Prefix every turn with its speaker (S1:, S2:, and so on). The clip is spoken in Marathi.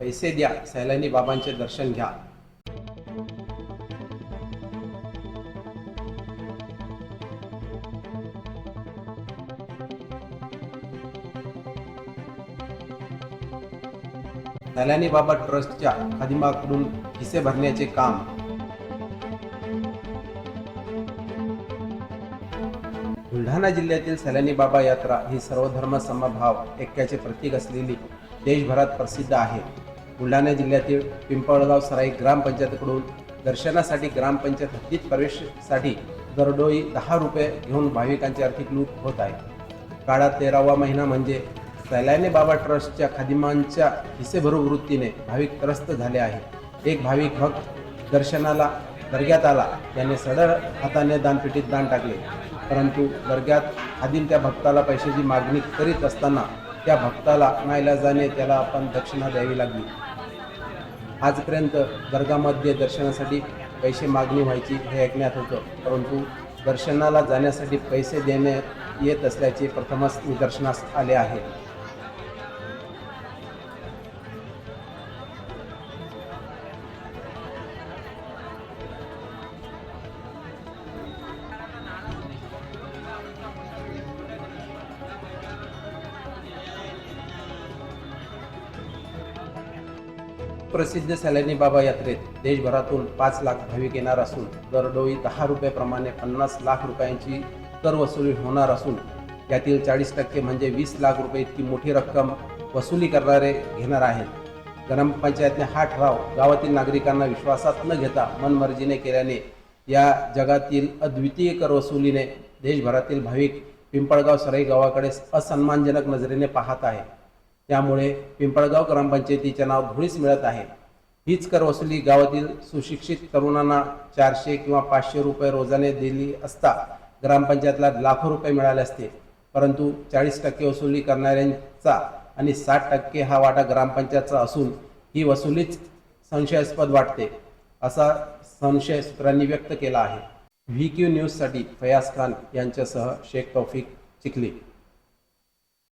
S1: पैसे द्या सैलानी बाबांचे दर्शन घ्या. सैलानी बाबा ट्रस्टच्या खादिमाकडून हिस्से भरण्याचे काम. बुलढाणा जिल्ह्यातील सैलानी बाबा यात्रा ही सर्वधर्म समभाव ऐक्याचे प्रतीक असलेली देशभरात प्रसिद्ध आहे. बुलढाणा जिल्ह्यातील पिंपळगाव सराई ग्रामपंचायतीकडून दर्शनासाठी ग्रामपंचायत हद्दीत प्रवेशासाठी दरडोई दहा रुपये घेऊन भाविकांची आर्थिक लूट होत आहे. काळात तेरावा महिना म्हणजे सैलानी बाबा ट्रस्टच्या खादिमांच्या हिस्सेभरू वृत्तीने भाविक त्रस्त झाले आहे. एक भाविक भक्त दर्शनाला दर्ग्यात आला. त्याने सडळ हाताने दानपेटीत दान टाकले. परंतु दर्ग्यात खादिम त्या भक्ताला पैशाची मागणी करीत असताना त्या भक्ताला नाईला जाणे त्याला आपण दक्षिणा द्यावी लागली. आजपर्यंत दर्गामध्ये दर्शनासाठी पैसे मागणी व्हायची हे ऐकण्यात होतं. परंतु दर्शनाला जाण्यासाठी पैसे देण्यात येत असल्याचे प्रथमच निदर्शनास आले आहे. प्रसिद्ध सैलानी बाबा यात्रेत देशभरातून पाच लाख भाविक येणार असून दरडोई दहा रुपयाप्रमाणे पन्नास लाख रुपयांची कर वसुली होणार असून यातील चाळीस टक्के म्हणजे वीस लाख रुपये इतकी मोठी रक्कम वसुली करणारे घेणार आहेत. ग्रामपंचायतने हा ठराव गावातील नागरिकांना विश्वासात न घेता मनमर्जीने केल्याने या जगातील अद्वितीय कर वसुलीने देशभरातील भाविक पिंपळगाव सराई गावाकडे असन्मानजनक नजरेने पाहत आहे त्यामुळे पिंपळगाव ग्रामपंचायतीचे नाव धुळीस मिळत आहे. हीच कर वसुली गावातील सुशिक्षित तरुणांना चारशे किंवा पाचशे रुपये रोजाने दिली असता ग्रामपंचायतला लाखो रुपये मिळाले असते. परंतु चाळीस टक्के वसुली करणाऱ्यांचा आणि साठ टक्के हा वाटा ग्रामपंचायतचा असून ही वसुलीच संशयास्पद वाटते असा संशय सूत्रांनी व्यक्त केला आहे. व्ही क्यू न्यूजसाठी फयाज खान यांच्यासह शेख तौफिक चिखली.